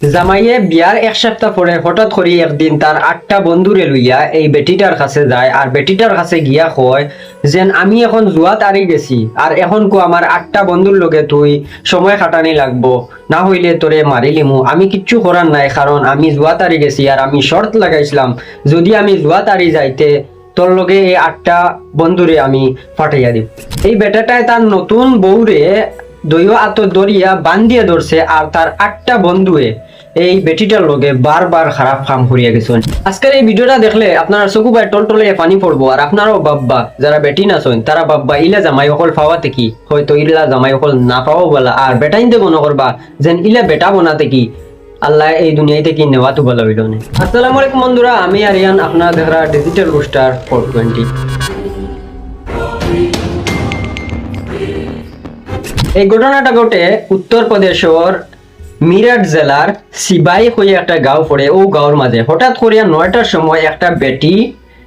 জামাইয়ে বিয়ার এক সপ্তাহ পরে হঠাৎ করে একদিন তার আটটা বন্ধুরে লইয়া এই বেটিটার কাছে যায় আর বেটিটার কাছে গিয়া কয় যেন আমি এখন জুয়া তারি গেছি আর এখন কো আমার আটটা বন্ধুর লগে তুই সময় কাটানি লাগবো। না হইলে তোরে মারিলিমু আমি কিচ্ছু করার নাই কারণ আমি জুয়া তারি গেছি আর আমি শর্ত লাগাইছিলাম। যদি আমি জুয়া তারি যাইতে তোর লগে এই আটটা বন্ধুরে আমি ফাটাইয়া দিব এই বেটাটায় তার নতুন বউরে দৈয় আত দরিয়া বান্ধিয়ে ধরছে আর তার আটটা বন্ধুয়ে এই বেটিটার লগে বারবার খারাপ কাম করিয়া গেছেন আজকের এই ভিডিওটা দেখলে আপনার চকু বাই টল টলে পানি পড়ব আর আপনারও বাব্বা যারা বেটি না চইন তারা বাব্বা ইলা জামাই অকল পাওয়াতে কি? হয়তো ইলা জামাই অকল না পাওয়া বলা আর বেটাইনতে মনে করবা যেন ইলা বেটা বনাতে কি? আল্লাহ এই দুনিয়াতে কি নেওয়া তো ভালো হইল না? আসসালামু আলাইকুম বন্ধুরা, আমি আরিয়ান আপনার দেখরা ডিজিটাল বুস্টার ফোর টোয়েন্টি এই ঘটনাটা ঘটে উত্তরপ্রদেশের মিরাট জেলার সিবাই হয়ে একটা গাঁও পড়ে ও গাঁওর মাঝে হঠাৎ করিয়া নয়টার সময় একটা বেটি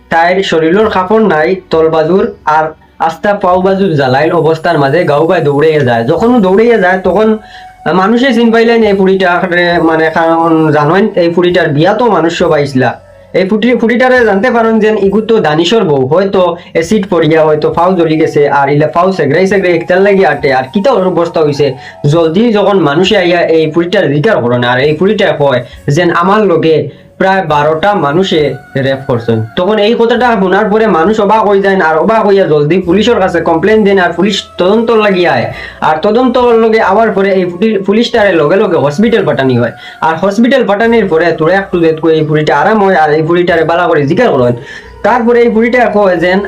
তাইর শরীরের কাপড় নাই তলবাজুর আর আস্তা পাও বাজু জ্বালাইল অবস্থার মাঝে গাঁও গায়ে দৌড়িয়ে যায়। যখন ও দৌড়িয়ে যায়, তখন মানুষে চিন পাইলেন এই পুরীটা মানে কারণ জানেন এই পুরীটার বিয়া তো মানুষ পাইছিলা এই ফুটি, ফুটিটারে জানতে পারেন যে ইগু তো দানিশর বউ, হয়তো এসিড পড়িয়া হয়তো ফাউ জ্বলি গেছে, আর ইলে ফাউ সেগ্রাই সেগ্রাই তেল লাগি আটে, আর কিতা অবস্থা হইছে? জলদি যখন মানুষে আইয়া এই ফুটিটার রিকার করে না, আর এই ফুটিটা কয় যেন আমার লগে প্রায় বারোটা মানুষে রেপ করছেন তখন এই কথাটা শোনার পরে মানুষ অবাক হয়ে যায় আর অবাক হইয়া জলদি পুলিশের কাছে কমপ্লেন দেন আর পুলিশ তদন্ত লাগিয়ায় আর তদন্ত লগে আবার পরে এই পুলি- পুলিশটারে লগে লগে হসপিটাল পাঠানি হয়। আর হসপিটাল পাঠানির পরে তোরা একটু দেখো এই পুরিটা আরাম হয় আর এই পুরিটারে বালা করে জিজ্ঞাসা করেন তারপরে এই পুরিটা কয় যেন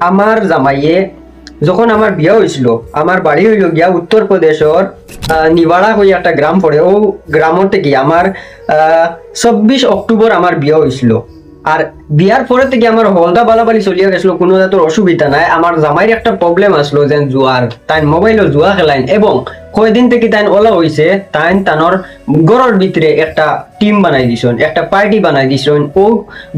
আমার জামাইয়ে যখন আমার বিয়া হয়েছিল, আমার বাড়ি হইল গিয়া উত্তরপ্রদেশের নিবাড়া হয়ে একটা গ্রাম পড়ে। ও গ্রামতে গিয়ে আমার চব্বিশ অক্টোবর আমার বিয়া হয়েছিল। আর বিয়ার পরে থেকে আমার হলদা বালাবালি চলিয়া গেছিল কোনো জাতের অসুবিধা নাই। আমার জামাইয়ের একটা প্রবলেম আসলো যেন জুয়ার তাই মোবাইলও জুয়া খেলাইন। এবং কয়দিন থেকে তাই ওলা হয়েছে তাই তানোর গড়ের ভিতরে একটা টিম বানাই দিছন, একটা পার্টি বানাই দিছন। ও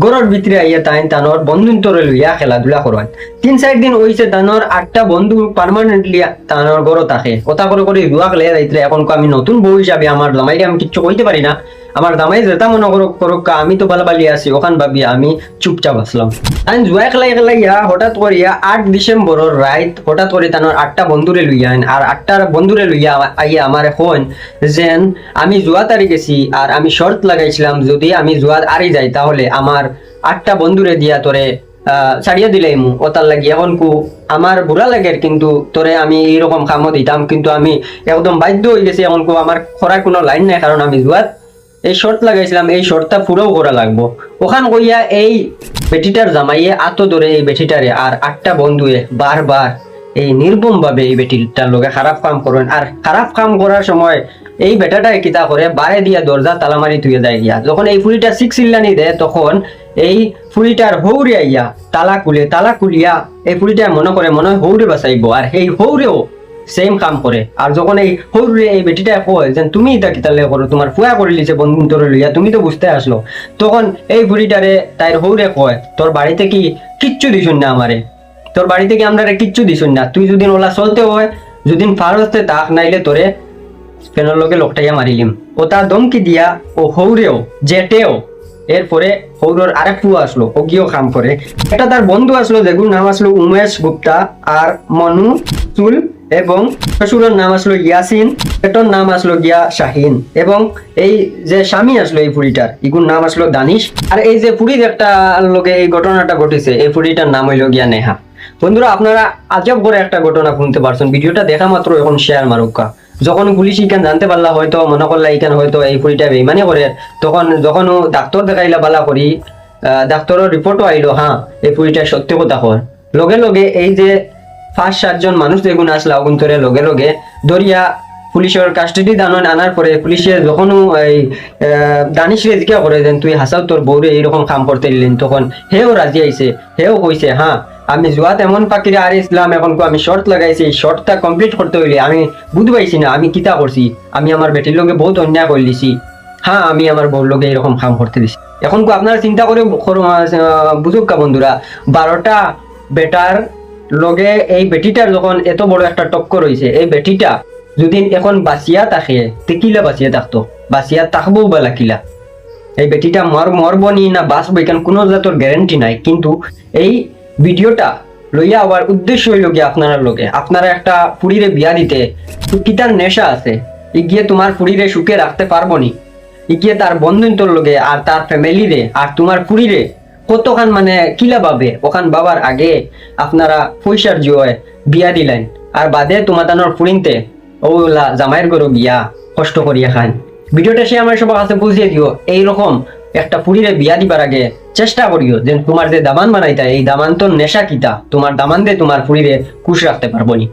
গড়ের ভিতরে আইয়া তাই তানোর বন্ধুন্তরে লইয়া খেলাধুলা করেন তিন চার দিন হইছে তানোর আটটা বন্ধু পার্মানেন্টলি তানোর গড় থাকে কথা করে করে জুয়া যাইতে এখন আমি নতুন বউ হিসাবে আমার জামাইকে আমি কিচ্ছু কইতে পারি না। আমার জামাই যেটা মনে করুক করুক আমি তো বালাবালি আছি, ওখান ভাবি আমি চুপচাপ আসলাম। আমি জুয়া খেলাই খেলাইয়া হঠাৎ করিয়া আট ডিসেম্বরের রাইত হঠাৎ করে তানোর আটটা বন্ধুরে লইয়া আইন। আর আটটার বন্ধুরে লইয়া আইয়া আমার এখন যেন আমি জুয়া তারি গেছি আর আমি শর্ত লাগাইছিলাম, যদি আমি জুয়া আরি যাই তাহলে আমার আটটা বন্ধুরে দিয়া তোরে ছাড়িয়ে দিলে মু ওতার লাগি এখন কু আমার বুড়া লাগে কিন্তু তোরে আমি এইরকম কামও দিতাম, কিন্তু আমি একদম বাধ্য হয়ে গেছি। এখন কু আমার খরার কোনো লাইন নাই কারণ আমি জুয়াত এই শর্ট লাগাইছিলাম, এই শর্টটা পুরোও করা লাগবো। ওখান কইয়া এই বেটিটার জামাইয়ে আতো ধরে এই বেটিটারে আর আটটা বন্ধুয়ে বারবার এই নির্বম ভাবে এই বেটিটার লোকে খারাপ কাম করেন। আর খারাপ কাম করার সময় এই বেটাটাই কিতা করে, বারে দিয়া দরজা তালামারি তুই যায় গিয়া। যখন এই ফুলিটা সিক্স ইল্লানি দেয়, তখন এই ফুলিটার হৌরে আইয়া তালা কুলে তালা কুলিয়া এই ফুলিটা মনে করে মনে হয় হৌরে বাঁচাইব। আর এই হৌরেও সেম কাম করে আর যখন এই হৌরে এই বেটিটা কয় যে তুমি এটা কিতালে করো তোমার ফুয়া করে লিছে বন্ধু তোর লইয়া তুমি তো বুঝতে আসলো তখন এই বুড়িটারে তাইর হৌরে কয় তোর বাড়িতে কি কিচ্ছু দিছুন না আমারে তোর বাড়িতে কি আমরা কিচ্ছু দিছুন না? তুই যদি ওলা চলতে হয় যদি ফার হতে তাক নাইলে তোরে ফেনের লোকে লোকটাইয়া মারিলিম ও তার দমকি দিয়া, ও হৌরেও জেটেও এরপরে হৌরর আরেক পুয়া আসলো ও কাম করে এটা তার বন্ধু আসলো যেগুলোর নাম আসলো উমেশ গুপ্তা আর মনু চুল এবং শ্বশুরের নাম আসলো ইয়াসিন এটার নাম আসলো গিয়া শাহিন এবং এই যে স্বামী আসলো এই পুরীটার, ইগুর নাম আসলো দানিশ। আর এই যে পুরীর একটা লোকে এই ঘটনাটা ঘটেছে, এই পুরীটার নাম হইল গিয়া নেহা। বন্ধুরা, আপনারা আজব করে একটা ঘটনা শুনতে পারছেন। ভিডিওটা দেখা মাত্র এখন শেয়ার মারুকা যখন পুলিশ ইখান জানতে পারলা হয়তো, মনে করলা ইখান হয়তো এই ফুড়িটা বেইমানি করে। তখন যখন ডাক্তার দেখাইলা বালা করি ডাক্তারের রিপোর্টও আইলো হ্যাঁ এই ফুড়িটা সত্যি কথা হয় লগে লগে এই যে পাঁচ সাতজন মানুষ যেগুন আসলা অগুন্তরে লগে লগে। দরিয়া পুলিশের কাস্টাডি দানন আনার পরে পুলিশে যখন এই দানিশরে জিজ্ঞা করে দেন তুই হাসাও তোর বউরে, এইরকম কাম করতে দিলেন তখন? হেও রাজি আইছে। হেও কইছে হ্যাঁ আমি জুয়াত এমন পাখিরে আর ইসলাম, এখন আমি শর্ট লাগাইছি, এই শর্টটা কমপ্লিট করতে হইলে আমি বুঝতে পাইছি না, আমি কিতা করছি? আমি আমার বেটির লগে বহুত অন্যায় করে দিছি হ্যাঁ আমি আমার বউর লগে এরকম কাম করতে দিছি। এখন আপনারা চিন্তা করে বুঝুক কা বন্ধুরা, বারোটা বেটার লগে এই বেটিটার যখন এত বড় একটা টক্কর হয়েছে এই বেটিটা যদি এখন বাঁচিয়া থাকে তে কিলা বাঁচিয়া থাকতো। বাঁচিয়া থাকব বেলা কিলা এই বেটিটা মর মরবনি না বাঁচবো এখানে কোনো জাতর গ্যারেন্টি নাই। কিন্তু এই ভিডিওটা লইয়া আবার উদ্দেশ্য হইল গিয়ে আপনারা লোকে আপনারা একটা পুরীরে বিয়া দিতে কিতার নেশা আছে? গিয়ে তোমার পুরীরে সুখে রাখতে পারব নি? গিয়ে তার বন্ধুন্তর লোকে আর তার ফ্যামিলিরে আর তোমার পুরীরে কতখান মানে কিলা পাবে ওখান বাবার আগে আপনারা পয়সার জয় বিয়া দিলেন। আর বাদে তোমাদানোর ফুরিনতে ওলা জামাইয়ের গরু গিয়া কষ্ট করিয়া খান। ভিডিওটা সে আমার সবার কাছে বুঝিয়ে দিও। এইরকম একটা পুরীরে বিয়া দিবার আগে চেষ্টা করিও যে তোমার যে দামান বানাইতা, এই দামান তো নেশা কিতা? তোমার দামান দিয়ে তোমার পুরীরে খুশ রাখতে পারব নি।